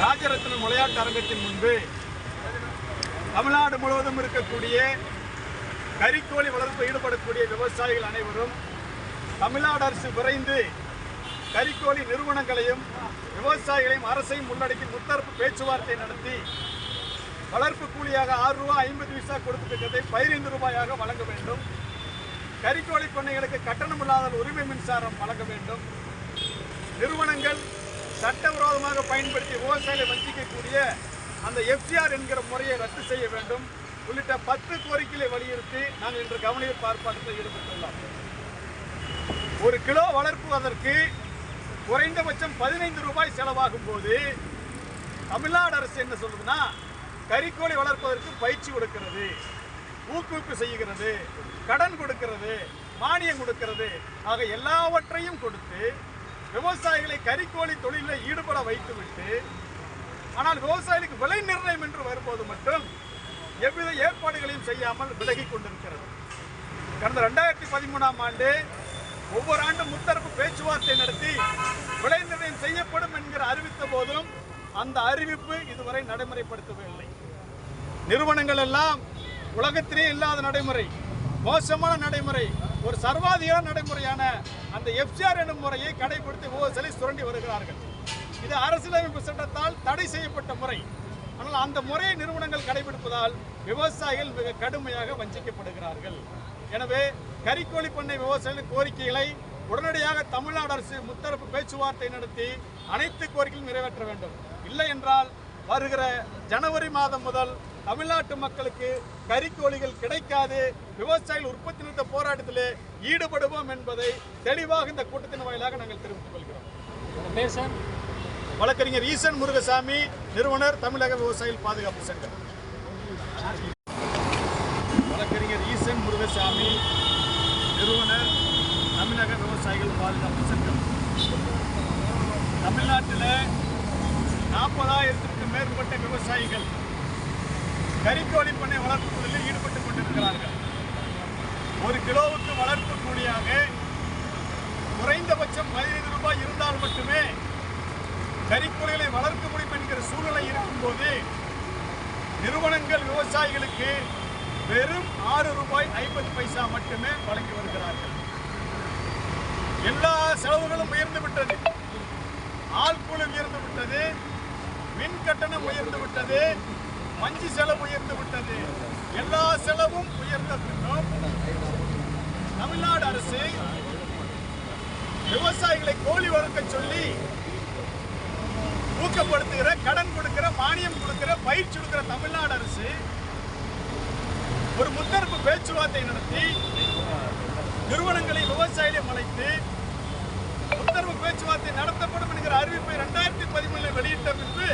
ராஜரத்னம் விளையாட்டு அரங்கத்தின் முன்பு தமிழ்நாடு முழுவதும் இருக்கக்கூடிய கறிக்கோழி வளர்ப்பு ஈடுபடக்கூடிய விவசாயிகள் அனைவரும் தமிழ்நாடு அரசு விரைந்து கறிக்கோழி நிறுவனங்களையும் விவசாயிகளையும் அரசையும் உள்ளடக்கி முத்தரப்பு பேச்சுவார்த்தை நடத்தி வளர்ப்பு கூலியாக ஆறு ரூபாய் ஐம்பது பைசா கொடுத்த திட்டத்தை பதினைந்து ரூபாயாக வழங்க வேண்டும். கறிக்கோழி பண்ணைகளுக்கு கட்டணம் இல்லாத உரிமை மின்சாரம் வழங்க வேண்டும். நிறுவனங்கள் சட்டவிரோதமாக பயன்படுத்தி விவசாயிகளை வஞ்சிக்கக்கூடிய அந்த எஃப்சிஆர் என்கிற முறையை ரத்து செய்ய வேண்டும். உள்ளிட்ட பத்து கோரிக்கைகளை வலியுறுத்தி நாங்கள் இன்று கவனிப்பு ஆர்ப்பாட்டத்தில் ஈடுபட்டுள்ளோம். ஒரு கிலோ வளர்ப்புவதற்கு குறைந்தபட்சம் பதினைந்து ரூபாய் செலவாகும் போது தமிழ்நாடு அரசு என்ன சொல்லுதுன்னா கறிக்கோழி வளர்ப்பதற்கு பயிற்சி கொடுக்கிறது ஊக்குவிப்பு செய்கிறது கடன் கொடுக்கிறது மானியம் கொடுக்கிறது. ஆக எல்லாவற்றையும் கொடுத்து விவசாயிகளை கறிக்கோழி தொழிலில் ஈடுபட வைத்துவிட்டு ஆனால் விவசாயிகளுக்கு விலை நிர்ணயம் என்று வரும்போது மட்டும் எவ்வித ஏற்பாடுகளையும் செய்யாமல் விலகிக் கொண்டிருக்கிறது. கடந்த ரெண்டாயிரத்தி பதிமூணாம் ஆண்டு ஒவ்வொரு ஆண்டும் முத்தரப்பு பேச்சுவார்த்தை நடத்தி விலை நிர்ணயம் செய்யப்படும் என்கிற அறிவித்த போதும் அந்த அறிவிப்பு இதுவரை நடைமுறைப்படுத்தவில்லை நிறுவனங்கள் எல்லாம் உலகத்திலே இல்லாத நடைமுறை மோசமான நடைமுறை ஒரு சர்வாதிகார நடைமுறையான அந்த எஃப்சிஆர் எனும் முறையை கடைபிடித்து விவசாயிகளை சுரண்டி வருகிறார்கள். இது அரசியலமைப்பு சட்டத்தால் தடை செய்யப்பட்ட முறை. ஆனால் அந்த முறையை நிறுவனங்கள் கடைபிடிப்பதால் விவசாயிகள் மிக கடுமையாக வஞ்சிக்கப்படுகிறார்கள். எனவே கறிக்கோழி பண்ணை விவசாயிகளின் கோரிக்கைகளை உடனடியாக தமிழ்நாடு அரசு முத்தரப்பு பேச்சுவார்த்தை நடத்தி அனைத்து கோரிக்கைகளும் நிறைவேற்ற வேண்டும். இல்லை என்றால் வருகிற ஜனவரி மாதம் முதல் தமிழ்நாட்டு மக்களுக்கு கறிக்கோழிகள் கிடைக்காது விவசாயிகள் உற்பத்தி நிறுத்த போராட்டத்திலே ஈடுபடுவோம் என்பதை தெளிவாக இந்த கூட்டத்தின் வாயிலாக நாங்கள் தெரிவித்துக் கொள்கிறோம். வழக்கறிஞர் ஈசன் முருகசாமி நிறுவனர் தமிழக விவசாயிகள் பாதுகாப்பு சங்கம். வழக்கறிஞர் ஈசன் முருகசாமி நிறுவனர் தமிழக விவசாயிகள் பாதுகாப்பு சங்கம். தமிழ்நாட்டில் நாற்பதாயிரத்திற்கும் மேற்பட்ட விவசாயிகள் கறிக்கோழி பண்ணை வளர்ப்பு தொழிலில் ஈடுபட்டுக் கொண்டிருக்கிறார்கள். ஒரு கிலோவுக்கு வளர்ப்பு கூலியாக குறைந்தபட்சம் பதினைந்து ரூபாய் இருந்தால் மட்டுமே கறிக்கோழிகளை வளர்க்க முடியும் என்கிற சூழ்நிலை இருக்கும்போது நிறுவனங்கள் விவசாயிகளுக்கு வெறும் ஆறு ரூபாய் ஐம்பது பைசா மட்டுமே வழங்கி வருகிறார்கள். எல்லா செலவுகளும் உயர்ந்து விட்டது. ஆள்கூலி உயர்ந்து விட்டது. மின் கட்டணம் உயர்ந்து விட்டது. மஞ்சு செலவு உயர்ந்து விட்டது. எல்லா செலவும் உயர்ந்த பின்னும் தமிழ்நாடு அரசு விவசாயிகளை கோழி வளர்க்க சொல்லி ஊக்கப்படுத்துகிற கடன் கொடுக்கிற மானியம் கொடுக்கிற பயிற்சி கொடுக்கிற தமிழ்நாடு அரசு ஒரு முத்தரப்பு பேச்சுவார்த்தை நடத்தி நிறுவனங்களை விவசாயிகளை அழைத்து உத்தரவு பேச்சுவார்த்தை நடத்தப்படும் என்கிற அறிவிப்பை இரண்டாயிரத்தி பதிமூணில் வெளியிட்ட பின்பு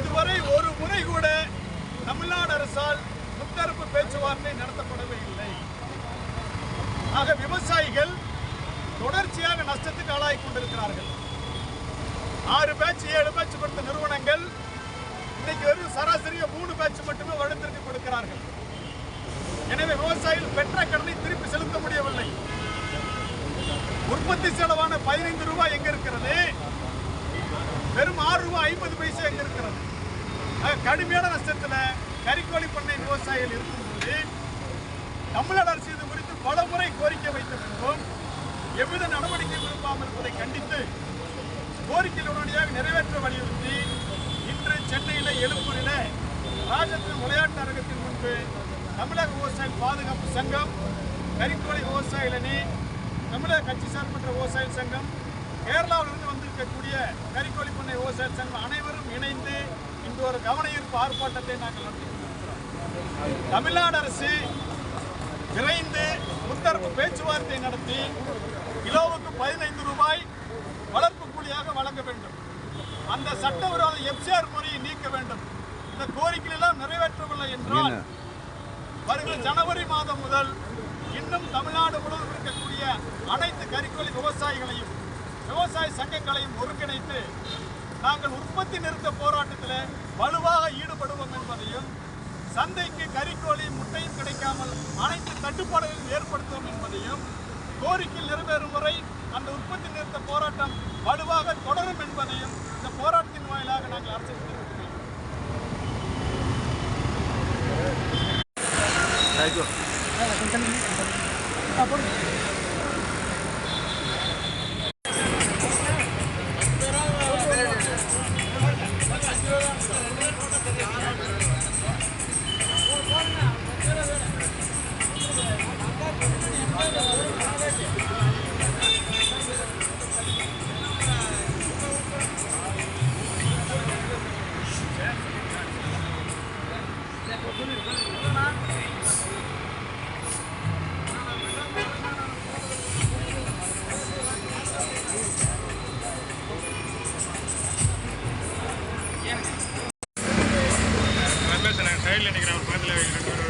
இதுவரை ஒரு முறை கூட தமிழ்நாடு அரசால் முத்தரப்பு பேச்சுவார்த்தை நடத்தப்படவே இல்லை. ஆக விவசாயிகள் தொடர்ச்சியாக நஷ்டத்துக்கு ஆளாகி கொண்டிருக்கிறார்கள். ஆறு பேட்ச் ஏழு பேட்ச் கொடுத்த நிறுவனங்கள் இன்னைக்கு வெறும் சராசரியா மூணு பேட்ச் மட்டுமே வருடத்திற்கு கொடுக்கிறார்கள். எனவே விவசாயிகள் பெற்ற கடனை திருப்பி செலுத்த முடியவில்லை. உற்பத்தி செலவான பதினைந்து ரூபாய் எங்க இருக்கிறது? வெறும் ஆறு ரூபாய் ஐம்பது பைசா எங்க இருக்கிறது? ஆக கடுமையான நஷ்டத்துல கறிக்கோழி பண்ணை விவசாயிகள் இருக்கும்போது தமிழக அரசு இது குறித்து பல முறை கோரிக்கை வைத்த பின்பும் எவ்வித நடவடிக்கை விரும்பாமல் இருப்பதை கண்டித்து கோரிக்கை உடனடியாக நிறைவேற்ற வலியுறுத்தி இன்று சென்னையில் எழுப்பூரில் ராஜத்தின் விளையாட்டு அரங்கத்தின் முன்பு தமிழக விவசாயிகள் பாதுகாப்பு சங்கம் கறிக்கோழி விவசாயிகள் அணி தமிழக கட்சி சார்பற்ற விவசாயிகள் சங்கம் கேரளாவிலிருந்து வந்திருக்கக்கூடிய கறிக்கோழி பண்ணை விவசாயிகள் சங்கம் இன்று ஒரு கவன ஈர்ப்பு ஆர்ப்பாட்டத்தை நாங்கள் நடத்தி தமிழ்நாடு அரசு விரைந்து முத்தரப்பு பேச்சுவார்த்தை நடத்தி கிலோவுக்கு பதினைந்து ரூபாய் வளர்ப்பு கூலியாக வழங்க வேண்டும். அந்த சட்டவிரோத எஃப்சிஆர் முறையை நீக்க வேண்டும். இந்த கோரிக்கை எல்லாம் நிறைவேற்றவில்லை என்றால் வருகிற ஜனவரி மாதம் முதல் இன்னும் தமிழ்நாடு முழுவதும் இருக்கக்கூடிய அனைத்து கறிக்கோழி விவசாயிகளையும் விவசாய சங்கங்களையும் ஒருங்கிணைத்து நாங்கள் உற்பத்தி நிறுத்த போராட்டத்தில் வலுவாக ஈடுபடுவோம் என்பதையும் சந்தைக்கு கறிக்கோழியும் முட்டையும் கிடைக்காமல் அனைத்து தட்டுப்பாடுகளையும் ஏற்படுத்துவோம் என்பதையும் கோரிக்கை நிறைவேறும் வரை அந்த உற்பத்தி நிறுத்த போராட்டம் வலுவாக தொடரும் என்பதையும் இந்த போராட்டத்தின் வாயிலாக நாங்கள் அரசு தெரிவித்துக் சைடில் நிற்கிறேன் பக்கத்தில்